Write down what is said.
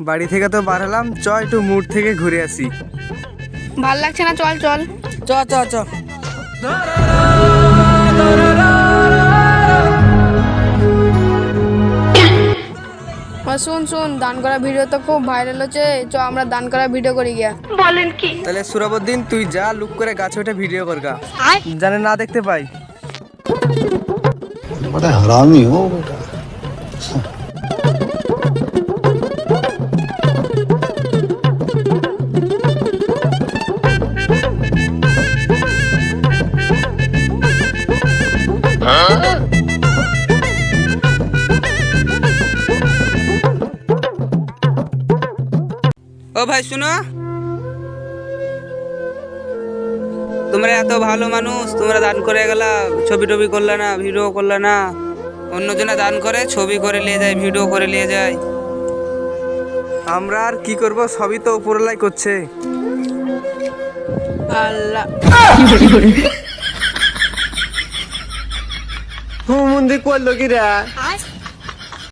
বাড়ি থেকে তো বার হলাম চ একটু মুড থেকে ঘুরে আসি। ভালো লাগছে না? চল চল। চ চ চ। শুন শুন দান করা ভিডিও তো খুব ভাইরাল হচ্ছে। চ আমরা দান করা ভিডিও করি গিয়া। বলেন কি? তাহলে সুরাবদ্দিন তুই যা লুক করে গাছে ওঠে ভিডিও কর গা জানে না দেখতে পাই। বড় হারামি ও বেটা। ও ভাই শুনো। তোমরা এত ভালো মানুষ তোমরা দান করে গেলা ছবি টবি করলে না ভিডিও করলে না। অন্যজনে দান করে ছবি করে নিয়ে যায় ভিডিও করে নিয়ে যায়। আমরা আর কি করব সবই তো উপরলাই করছে। আল্লাহ। হুম মন্দির করল কি রে